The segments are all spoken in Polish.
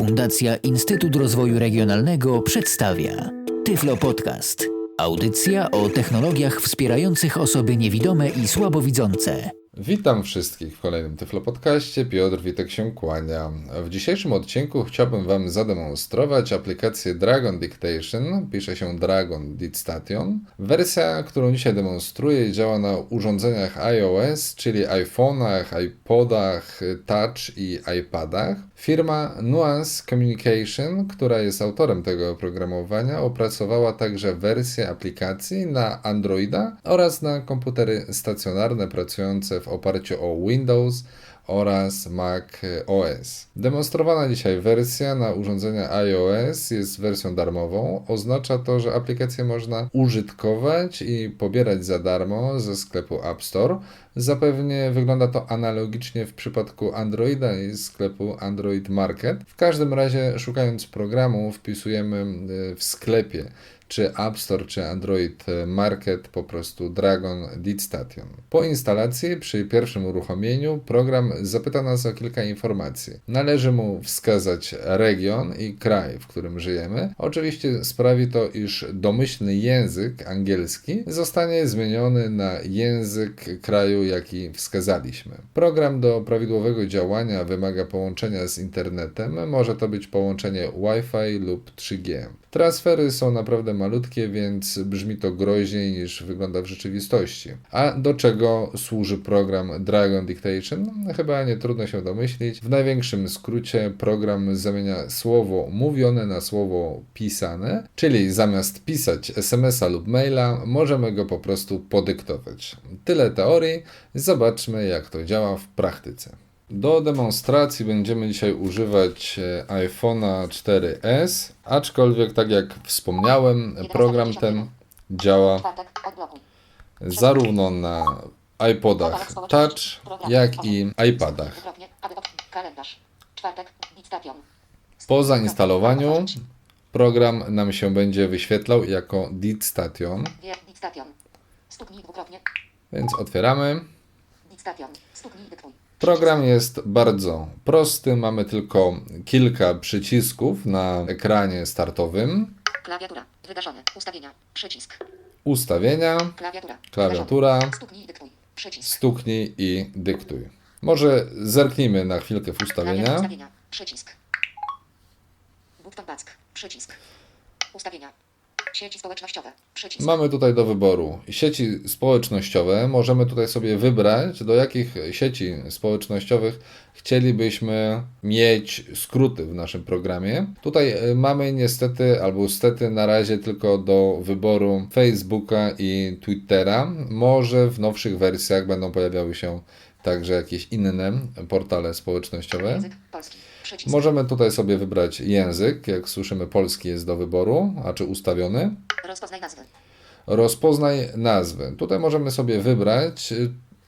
Fundacja Instytut Rozwoju Regionalnego przedstawia Tyflo Podcast. Audycja o technologiach wspierających osoby niewidome i słabowidzące. Witam wszystkich w kolejnym Tyflo Podcaście. Piotr Witek się kłania. W dzisiejszym odcinku chciałbym Wam zademonstrować aplikację Dragon Dictation. Pisze się Dragon Dictation. Wersja, którą dzisiaj demonstruję, działa na urządzeniach iOS, czyli iPhone'ach, iPodach, Touch i iPadach. Firma Nuance Communication, która jest autorem tego oprogramowania, opracowała także wersję aplikacji na Androida oraz na komputery stacjonarne pracujące w oparciu o Windows oraz Mac OS. Demonstrowana dzisiaj wersja na urządzenia iOS jest wersją darmową. Oznacza to, że aplikację można użytkować i pobierać za darmo ze sklepu App Store. Zapewnie wygląda to analogicznie w przypadku Androida i sklepu Android Market. W każdym razie, szukając programu, wpisujemy w sklepie czy App Store, czy Android Market, po prostu Dragon Deed Station. Po instalacji, przy pierwszym uruchomieniu, program zapyta nas o kilka informacji. Należy mu wskazać region i kraj, w którym żyjemy. Oczywiście sprawi to, iż domyślny język angielski zostanie zmieniony na język kraju, jaki wskazaliśmy. Program do prawidłowego działania wymaga połączenia z internetem. Może to być połączenie Wi-Fi lub 3G. Transfery są naprawdę malutkie, więc brzmi to groźniej niż wygląda w rzeczywistości. A do czego służy program Dragon Dictation? No, chyba nie trudno się domyślić. W największym skrócie program zamienia słowo mówione na słowo pisane, czyli zamiast pisać SMS-a lub maila, możemy go po prostu podyktować. Tyle teorii, zobaczmy jak to działa w praktyce. Do demonstracji będziemy dzisiaj używać e, iPhone'a 4S, aczkolwiek tak jak wspomniałem, program ten działa zarówno na iPodach Touch, jak i iPadach. Po zainstalowaniu program nam się będzie wyświetlał jako Deed Station, więc otwieramy. Program jest bardzo prosty, mamy tylko kilka przycisków na ekranie startowym. Klawiatura. Wygaszone. Ustawienia. Przycisk. Ustawienia, Klawiatura. Klawiatura. Stuknij i dyktuj. Przycisk. stuknij i dyktuj. Może zerknijmy na chwilkę w ustawienia. Ustawienia. Przycisk. Button back. Przycisk. Ustawienia. Sieci społecznościowe. Przycisk. Mamy tutaj do wyboru sieci społecznościowe. Możemy tutaj sobie wybrać, do jakich sieci społecznościowych chcielibyśmy mieć skróty w naszym programie. Tutaj e, mamy niestety, albo stety na razie tylko do wyboru Facebooka i Twittera. Może w nowszych wersjach będą pojawiały się także jakieś inne portale społecznościowe. Język polski. Przycisk. Możemy tutaj sobie wybrać język. Jak słyszymy, polski jest do wyboru, a czy ustawiony. Rozpoznaj nazwy. Rozpoznaj nazwy. Tutaj możemy sobie wybrać.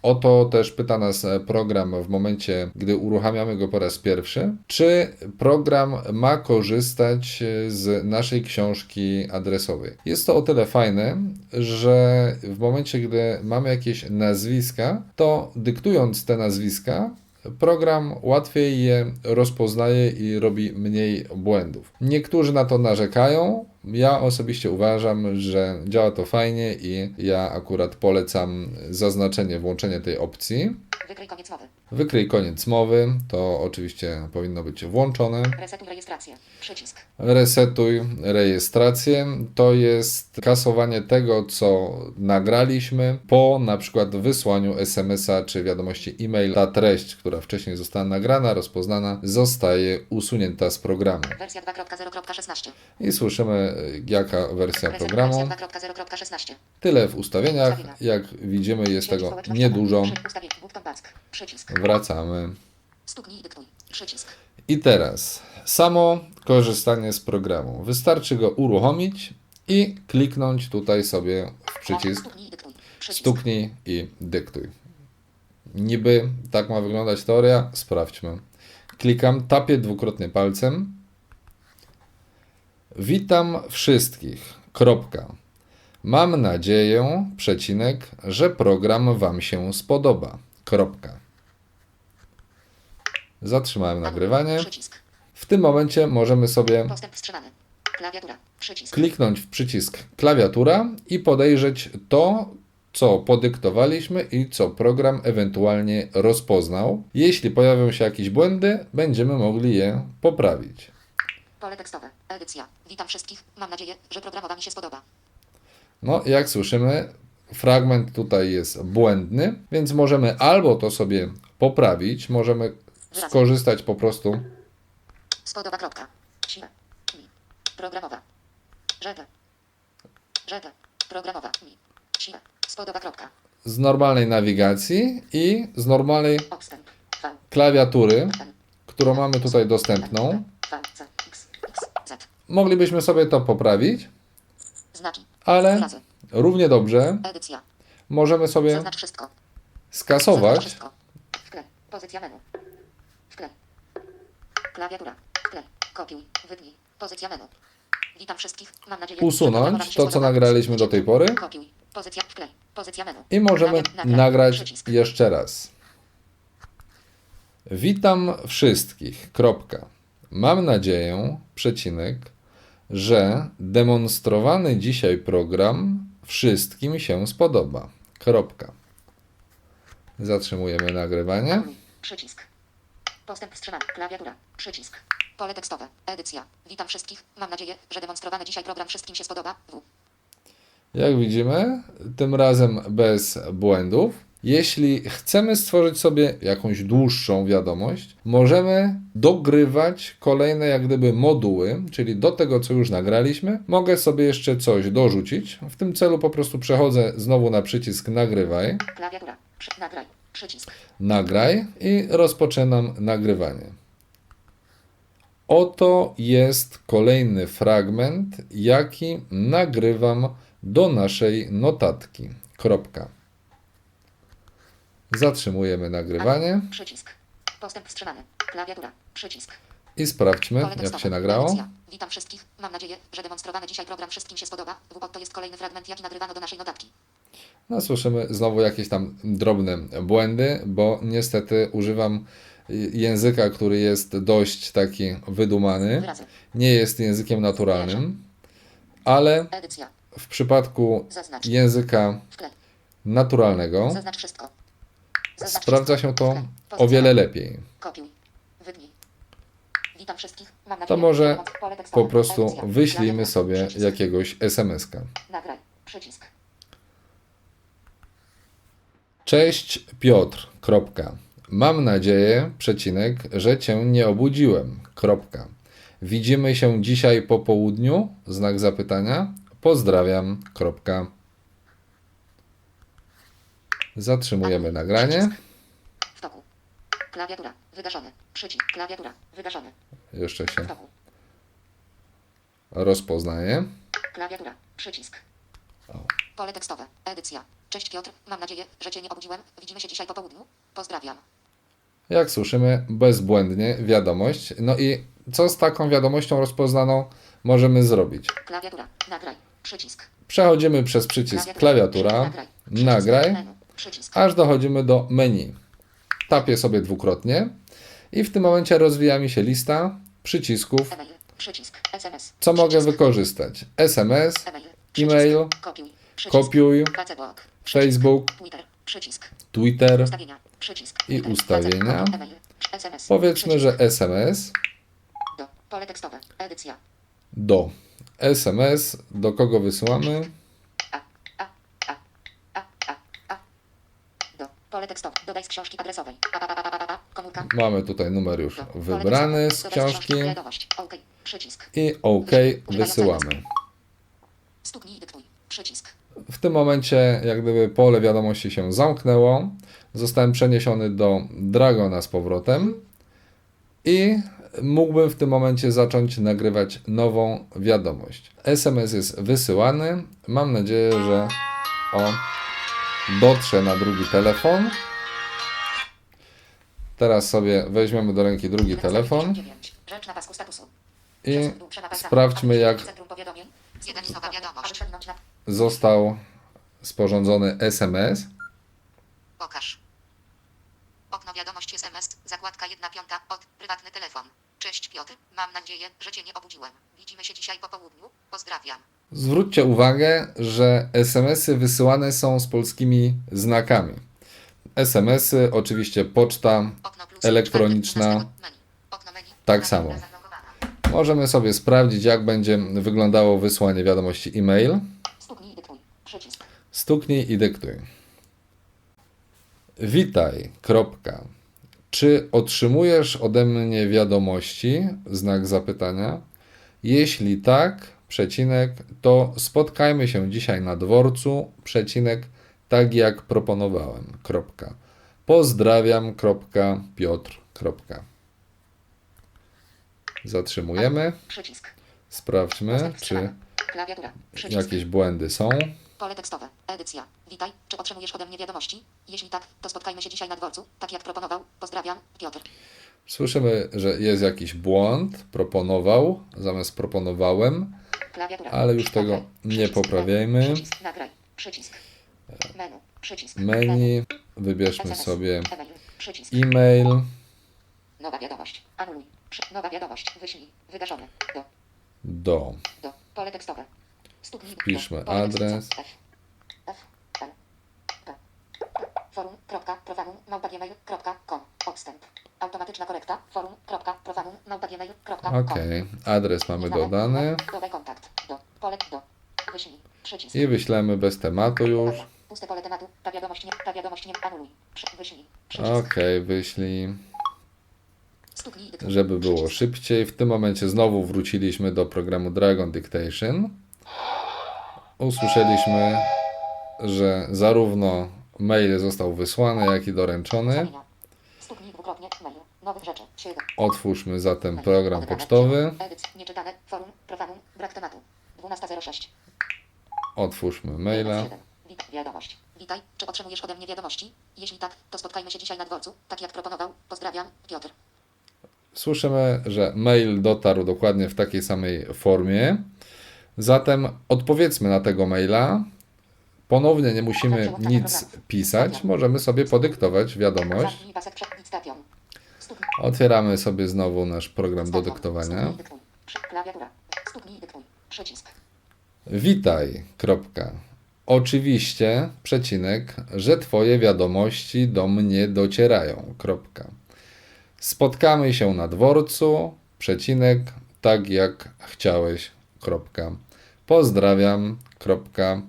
O to też pyta nas program w momencie, gdy uruchamiamy go po raz pierwszy. Czy program ma korzystać z naszej książki adresowej? Jest to o tyle fajne, że w momencie, gdy mamy jakieś nazwiska, to dyktując te nazwiska, Program łatwiej je rozpoznaje i robi mniej błędów. Niektórzy na to narzekają. Ja osobiście uważam, że działa to fajnie i ja akurat polecam zaznaczenie, włączenie tej opcji. Wykryj koniec mowy. Wykryj koniec mowy, to oczywiście powinno być włączone. Resetuj rejestrację. Przycisk. Resetuj rejestrację to jest kasowanie tego, co nagraliśmy po na przykład wysłaniu SMS-a czy wiadomości e-mail. Ta treść, która wcześniej została nagrana, rozpoznana, zostaje usunięta z programu. Wersja 2.0.16. I słyszymy, jaka wersja Reset programu. Wersja 2.0.16. Tyle w ustawieniach. Jak widzimy, jest tego niedużo. Ustawienie. Przycisk. Wracamy. Stuknij i dyktuj. Przycisk. I teraz samo korzystanie z programu. Wystarczy go uruchomić i kliknąć tutaj sobie w przycisk Stuknij i dyktuj. Przycisk. Stuknij i dyktuj. Niby tak ma wyglądać teoria. Sprawdźmy. Klikam, tapię dwukrotnie palcem. Witam wszystkich. Kropka. Mam nadzieję, przecinek, że program Wam się spodoba. Kropka. Zatrzymałem nagrywanie. W tym momencie możemy sobie kliknąć w przycisk klawiatura i podejrzeć to, co podyktowaliśmy i co program ewentualnie rozpoznał. Jeśli pojawią się jakieś błędy, będziemy mogli je poprawić. Pole tekstowe. Edycja. Witam wszystkich. Mam nadzieję, że programowa mi się spodoba. No, jak słyszymy, fragment tutaj jest błędny, więc możemy albo to sobie poprawić, możemy skorzystać po prostu Spodoba. Kropka. Programowa. Programowa. Spodoba. Kropka. z normalnej nawigacji i z normalnej klawiatury, którą mamy tutaj dostępną. Moglibyśmy sobie to poprawić, ale. Równie dobrze Edycja. możemy sobie Zaznacz wszystko. Zaznacz skasować wszystko. Wklej. Pozycja menu. Wklej. Klawiatura. Wklej. Kopiuj. Pozycja menu. Witam wszystkich. Mam nadzieję, że usunąć się to, co spodoba. nagraliśmy do tej pory Kopiuj. Pozycja. Wklej. Pozycja menu. i możemy Nagraj. Nagraj. nagrać Przycisk. jeszcze raz. Witam wszystkich. Kropka. Mam nadzieję, przecinek, że demonstrowany dzisiaj program wszystkim się spodoba. Kropka. Zatrzymujemy nagrywanie. Przycisk. Postęp wstrzymany. Klawiatura. Przycisk. Pole tekstowe. Edycja. Witam wszystkich. Mam nadzieję, że demonstrowany dzisiaj program wszystkim się spodoba. W. Jak widzimy, tym razem bez błędów. Jeśli chcemy stworzyć sobie jakąś dłuższą wiadomość, możemy dogrywać kolejne jak gdyby moduły, czyli do tego, co już nagraliśmy, mogę sobie jeszcze coś dorzucić. W tym celu po prostu przechodzę znowu na przycisk nagrywaj, Klawiatura. Przy... Nagraj. Przycisk. nagraj i rozpoczynam nagrywanie. Oto jest kolejny fragment, jaki nagrywam do naszej notatki. Kropka. Zatrzymujemy nagrywanie Przycisk. Postęp wstrzymany. Klawiatura. Przycisk. i sprawdźmy, jak się nagrało. Witam wszystkich. Mam nadzieję, że demonstrowany dzisiaj program wszystkim się spodoba. W. To jest kolejny fragment, jaki nagrywano do naszej notatki. No, słyszymy znowu jakieś tam drobne błędy, bo niestety używam języka, który jest dość taki wydumany. Nie jest językiem naturalnym, ale w przypadku języka naturalnego sprawdza się to o wiele lepiej. To może po prostu wyślijmy sobie jakiegoś SMS-ka. Nagraj. Przycisk. Cześć Piotr. Kropka. Mam nadzieję, przecinek, że Cię nie obudziłem. Kropka. Widzimy się dzisiaj po południu? Znak zapytania. Pozdrawiam. Kropka. Zatrzymujemy nagranie. W toku. Klawiatura. Wygaszony. Przycisk. Klawiatura. Wygaszony. Jeszcze się W toku. rozpoznaje. Klawiatura. Przycisk. Pole tekstowe. Edycja. Cześć Piotr. Mam nadzieję, że Cię nie obudziłem. Widzimy się dzisiaj po południu. Pozdrawiam. Jak słyszymy, bezbłędnie wiadomość. No i co z taką wiadomością rozpoznaną możemy zrobić? Klawiatura. Nagraj. Przycisk. Przechodzimy przez przycisk klawiatura, Nagraj. Przycisk. nagraj. Przycisk. aż dochodzimy do menu. Tapię sobie dwukrotnie i w tym momencie rozwija mi się lista przycisków, co mogę wykorzystać. SMS, E-mail. Kopiuj. Facebook. Twitter. I ustawienia. Powiedzmy, że SMS do. SMS, do kogo wysyłamy? A. A. A. A. A. A. Do. Pole tekstowe. Dodaj z książki adresowej. A, a, a, a, a, a. Komórka. Mamy tutaj numer już Do. Wybrany z książki. OK. Przycisk. i OK wysyłamy. Stuknij dyktuj. Przycisk. W tym momencie, jak gdyby pole wiadomości się zamknęło, zostałem przeniesiony do Dragona z powrotem i mógłbym w tym momencie zacząć nagrywać nową wiadomość. SMS jest wysyłany. Mam nadzieję, że o, dotrze na drugi telefon. Teraz sobie weźmiemy do ręki drugi telefon 9. Rzecz na pasku statusu. i sprawdźmy, jak został sporządzony SMS. Pokaż. Okno wiadomość SMS. Zakładka 1 piąta od prywatny telefon. Cześć Piotr, mam nadzieję, że Cię nie obudziłem. Widzimy się dzisiaj po południu. Pozdrawiam. Zwróćcie uwagę, że SMS-y wysyłane są z polskimi znakami. SMS-y, oczywiście poczta, Elektroniczna. Tak samo. Możemy sobie sprawdzić, jak będzie wyglądało wysłanie wiadomości e-mail. Stuknij i dyktuj. Witaj. Kropka. Czy otrzymujesz ode mnie wiadomości? Znak zapytania. Jeśli tak, przecinek, to spotkajmy się dzisiaj na dworcu, przecinek, tak jak proponowałem. Kropka. Pozdrawiam. Kropka. Piotr. Kropka. Zatrzymujemy. Przycisk. Sprawdźmy, czy jakieś błędy są. Pole tekstowe. Edycja. Witaj. Czy otrzymujesz ode mnie wiadomości? Jeśli tak, to spotkajmy się dzisiaj na dworcu, tak jak proponował. Pozdrawiam. Piotr. Słyszymy, że jest jakiś błąd. Proponował zamiast proponowałem. Ale już tego nie poprawiajmy. Przycisk. Menu. Wybierzmy sobie E-mail. Nowa wiadomość. Anuluj. Nowa wiadomość. Wyślij. Wydarzone. Do. Do. Pole tekstowe. Wpiszmy adres. Forum. Kropka. Profanum. Odstęp. Automatyczna korekta. Forum. Kropka. Profanum. Małpa gmail. Kropka. com. Ok, adres mamy dodany Dodaj kontakt. Do. Pole. Do. Wyślij. Przycisk. i wyślemy bez tematu już. Puste pole tematu. Ta wiadomość nie. Ta wiadomość nie. Anuluj. Przy... Wyślij. Przycisk. Ok, wyślij, żeby było szybciej. W tym momencie znowu wróciliśmy do programu Dragon Dictation. Usłyszeliśmy, że zarówno mail został wysłany, jak i doręczony. Ustawienia. Stuknij dwukrotnie. Mail. Nowych rzeczy. 7. Otwórzmy zatem program pocztowy. Edyc. Nieczytane. Forum. Profanum. Brak tematu. 12.06. Otwórzmy maila. 1. Wit. Wiadomość. Witaj. Czy otrzymujesz ode mnie wiadomości? Jeśli tak, to spotkajmy się dzisiaj na dworcu, tak jak proponował. Pozdrawiam. Piotr. Słyszymy, że mail dotarł dokładnie w takiej samej formie. Zatem odpowiedzmy na tego maila. Ponownie nie musimy nic pisać. Możemy sobie podyktować wiadomość. Otwieramy sobie znowu nasz program do dyktowania. Witaj. Kropka. Oczywiście, przecinek, że Twoje wiadomości do mnie docierają. Kropka. Spotkamy się na dworcu, przecinek, tak jak chciałeś. Kropka. Pozdrawiam. Kropka.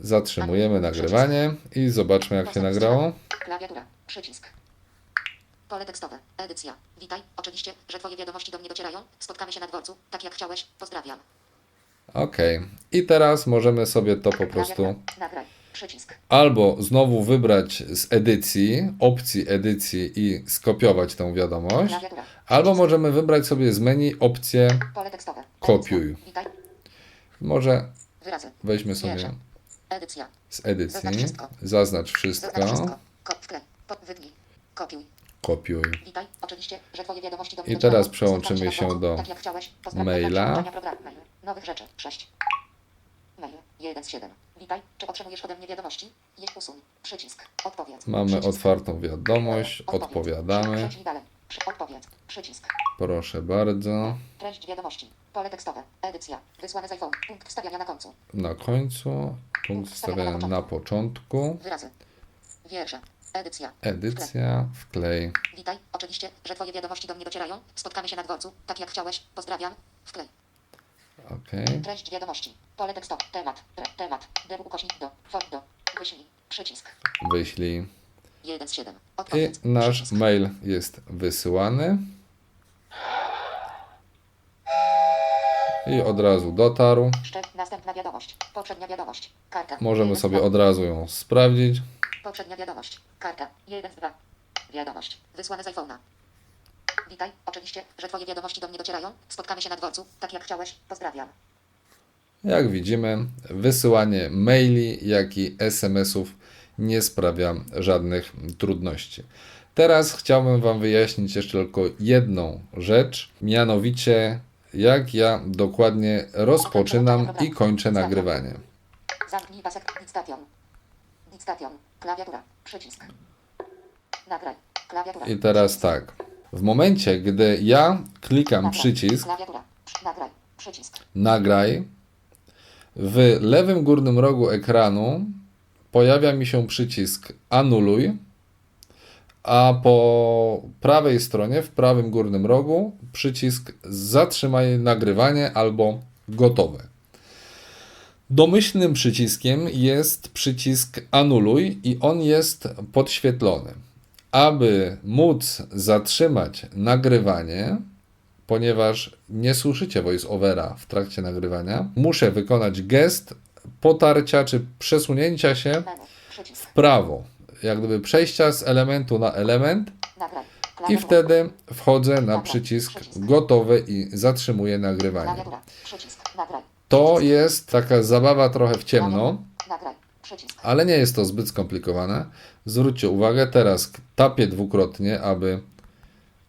Zatrzymujemy nagrywanie i zobaczmy, jak się nagrało. Klawiatura. Przycisk. Pole tekstowe. Edycja. Witaj. Oczywiście, że Twoje wiadomości do mnie docierają. Spotkamy się na dworcu, tak jak chciałeś. Pozdrawiam. Ok. I teraz możemy sobie to po prostu. Nagraj. Przycisk. albo znowu wybrać z edycji, opcji edycji i skopiować tę wiadomość, albo możemy wybrać sobie z menu opcję. Kopiuj. Może weźmy sobie. Edycja. z edycji, Zaznacz wszystko. zaznacz Zaznacz wszystko, wszystko. Wklej. Po. Wytnij. Kopiuj. kopiuj. Witaj. Oczywiście, że Twoje wiadomości do I teraz przełączymy się do tak jak chciałeś. Pozdrawiam. maila. Mail. Nowych rzeczy. 6. Mail. 1 z 7. Witaj. Czy otrzymujesz ode mnie wiadomości? Jedź usuń. Przycisk. Odpowiedz. Mamy Przycisk. otwartą wiadomość, odpowiadamy, Przejdź dalej. Odpowiedz. Przycisk. proszę bardzo, Treść wiadomości. Pole tekstowe. Edycja. Wysłane z iPhone. Punkt wstawiania na końcu. na końcu, punkt wstawiania na początku, Wyrazy. Wiersze. Edycja. edycja, wklej. Witaj. Oczywiście, że Twoje wiadomości do mnie docierają. Spotkamy się na dworcu. Tak jak chciałeś. Pozdrawiam. Wklej. Ok. Treść wiadomości. Pole tekstowe. Temat. Temat. Debu ukośnik do. For do. Wyślij. Przycisk. Wyślij. 1 z 7. I nasz mail jest wysyłany. I od razu dotarł. Następna wiadomość. Poprzednia wiadomość. Karta. Możemy sobie od razu ją sprawdzić. Poprzednia wiadomość. Karta. 1 z 2. Wiadomość. Wysłane z iPhone'a. Witaj. Oczywiście, że Twoje wiadomości do mnie docierają. Spotkamy się na dworcu. Tak jak chciałeś. Pozdrawiam. Jak widzimy, wysyłanie maili, jak i SMS-ów nie sprawia żadnych trudności. Teraz chciałbym Wam wyjaśnić jeszcze tylko jedną rzecz, mianowicie jak ja dokładnie rozpoczynam i kończę nagrywanie. Zamknij pasek. Dictation. Dictation. Klawiatura. Przycisk. Nagraj. Klawiatura. I teraz tak. W momencie, gdy ja klikam. Przycisk. nagraj, w lewym górnym rogu ekranu pojawia mi się przycisk anuluj, a po prawej stronie, w prawym górnym rogu, przycisk zatrzymaj nagrywanie albo gotowe. Domyślnym przyciskiem jest przycisk anuluj i on jest podświetlony. Aby móc zatrzymać nagrywanie, ponieważ nie słyszycie voice-overa w trakcie nagrywania, muszę wykonać gest potarcia czy przesunięcia się. Przycisk. w prawo, jak gdyby przejścia z elementu na element i wtedy wchodzę na przycisk gotowy i zatrzymuję nagrywanie. To jest taka zabawa trochę w ciemno, ale nie jest to zbyt skomplikowane. Zwróćcie uwagę, teraz tapię dwukrotnie, aby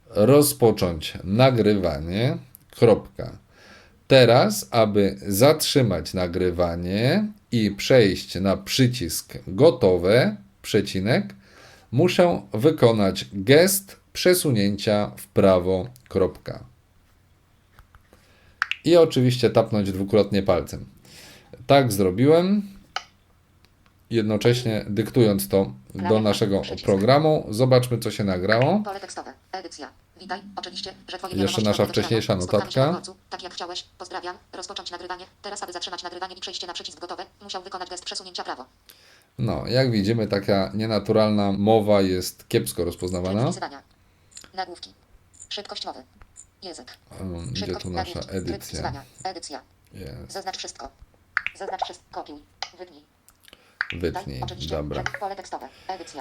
rozpocząć nagrywanie. Kropka. Teraz, aby zatrzymać nagrywanie i przejść na przycisk gotowe, przecinek, muszę wykonać gest przesunięcia w prawo. Kropka. I oczywiście tapnąć dwukrotnie palcem. Tak zrobiłem jednocześnie dyktując to do naszego programu. Zobaczmy, co się nagrało. Pole tekstowe. Edycja. Witaj. Oczywiście, że twoje Jeszcze nasza wcześniejsza notatka. Tak jak chciałeś. Pozdrawiam. Rozpocząć nagrywanie. Teraz, aby zatrzymać nagrywanie i przejście na przycisk gotowe, musiał wykonać gest przesunięcia prawo. No, jak widzimy, taka nienaturalna mowa jest kiepsko rozpoznawana. Nagłówki. Szybkość mowy. Język. Um, Gdzie tu nasza edycja? Edycja. Zaznacz wszystko. Zaznacz wszystko. Kopiuj. Wytnij. Wytnij. Oczywiście. Dobra.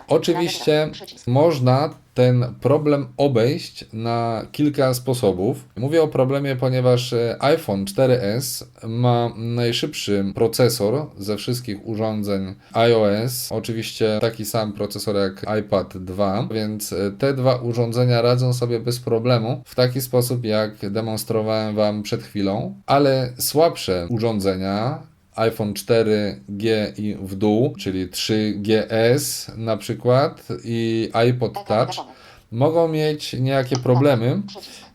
Oczywiście można ten problem obejść na kilka sposobów. Mówię o problemie, ponieważ e, iPhone 4S ma najszybszy procesor ze wszystkich urządzeń iOS. Oczywiście taki sam procesor jak iPad 2, więc e, te dwa urządzenia radzą sobie bez problemu w taki sposób, jak demonstrowałem Wam przed chwilą, ale słabsze urządzenia iPhone 4G i w dół, czyli 3GS na przykład i iPod Touch mogą mieć niejakie problemy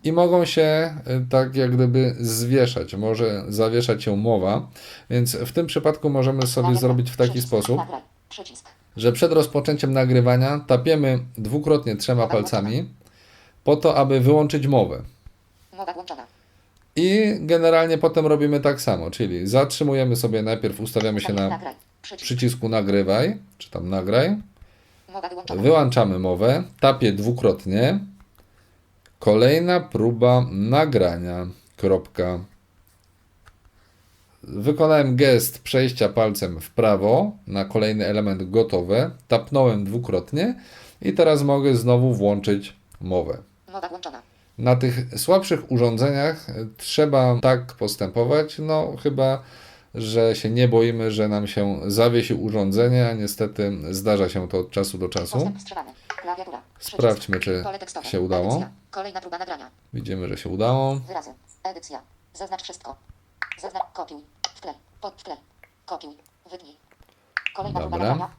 i mogą się y, tak jak gdyby zwieszać, może zawieszać się mowa, więc w tym przypadku możemy sobie zrobić w taki sposób, że przed rozpoczęciem nagrywania tapiemy dwukrotnie trzema palcami po to, aby wyłączyć mowę. Mowa włączona. I generalnie potem robimy tak samo, czyli zatrzymujemy sobie najpierw, ustawiamy się na przycisku nagrywaj, czy tam nagraj, wyłączamy mowę, tapię dwukrotnie, kolejna próba nagrania, kropka. Wykonałem gest przejścia palcem w prawo na kolejny element gotowe, tapnąłem dwukrotnie i teraz mogę znowu włączyć mowę. Mowa włączona. Na tych słabszych urządzeniach e, trzeba tak postępować, no chyba, że się nie boimy, że nam się zawiesi urządzenie, a niestety zdarza się to od czasu do czasu. Sprawdźmy, czy się udało. Widzimy, że się udało. Wyrazy. Edycja. Zaznacz wszystko. Zaznacz kopiuj. W tle. Pod w tle. Kopiuj. Wytnij. Dobra.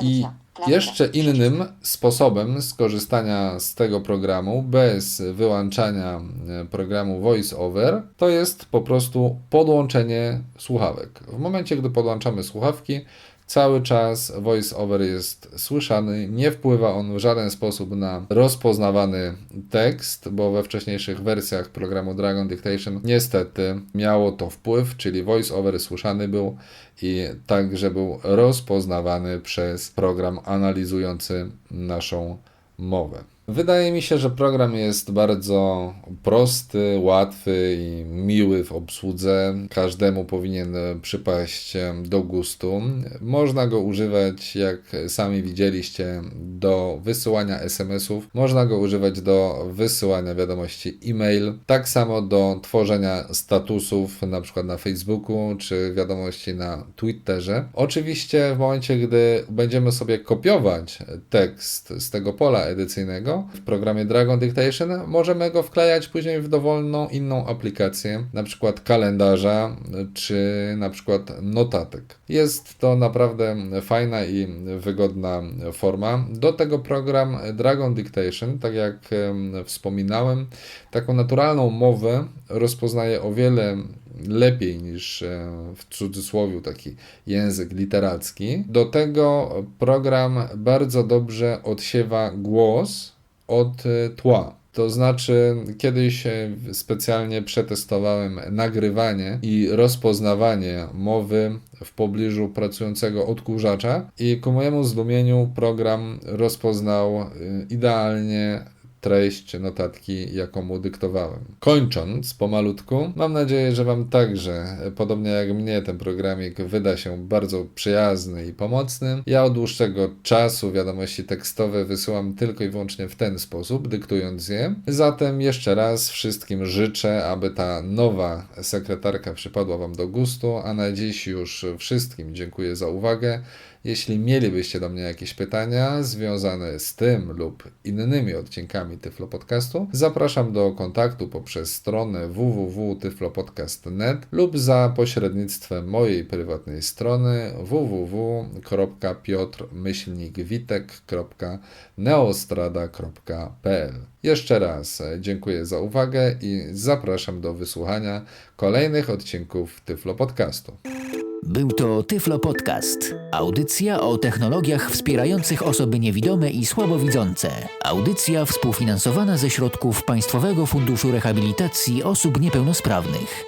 I jeszcze innym sposobem skorzystania z tego programu bez wyłączania e, programu VoiceOver to jest po prostu podłączenie słuchawek. W momencie, gdy podłączamy słuchawki, cały czas VoiceOver jest słyszany, nie wpływa on w żaden sposób na rozpoznawany tekst, bo we wcześniejszych wersjach programu Dragon Dictation niestety miało to wpływ, czyli VoiceOver słyszany był i także był rozpoznawany przez program analizujący naszą mowę. Wydaje mi się, że program jest bardzo prosty, łatwy i miły w obsłudze. Każdemu powinien przypaść do gustu. Można go używać, jak sami widzieliście, do wysyłania SMS-ów. Można go używać do wysyłania wiadomości e-mail. Tak samo do tworzenia statusów, na przykład na Facebooku, czy wiadomości na Twitterze. Oczywiście w momencie, gdy będziemy sobie kopiować tekst z tego pola edycyjnego w programie Dragon Dictation, możemy go wklejać później w dowolną inną aplikację, na przykład kalendarza czy na przykład notatek. Jest to naprawdę fajna i wygodna forma. Do tego program Dragon Dictation, tak jak em, wspominałem, taką naturalną mowę rozpoznaje o wiele lepiej niż e, w cudzysłowie taki język literacki. Do tego program bardzo dobrze odsiewa głos od e, tła. To znaczy, kiedyś specjalnie przetestowałem nagrywanie i rozpoznawanie mowy w pobliżu pracującego odkurzacza i ku mojemu zdumieniu program rozpoznał y, idealnie treść notatki, jaką mu dyktowałem. Kończąc pomalutku, mam nadzieję, że Wam także, podobnie jak mnie, ten programik wyda się bardzo przyjazny i pomocny. Ja od dłuższego czasu wiadomości tekstowe wysyłam tylko i wyłącznie w ten sposób, dyktując je. Zatem jeszcze raz wszystkim życzę, aby ta nowa sekretarka przypadła Wam do gustu, a na dziś już wszystkim dziękuję za uwagę. Jeśli mielibyście do mnie jakieś pytania związane z tym lub innymi odcinkami Tyflo Podcastu, zapraszam do kontaktu poprzez stronę www.tyflopodcast.net lub za pośrednictwem mojej prywatnej strony www.piotrmyślnikwitek.neostrada.pl Jeszcze raz dziękuję za uwagę i zapraszam do wysłuchania kolejnych odcinków Tyflo Podcastu. Był to Tyflo Podcast. Audycja o technologiach wspierających osoby niewidome i słabowidzące. Audycja współfinansowana ze środków Państwowego Funduszu Rehabilitacji Osób Niepełnosprawnych.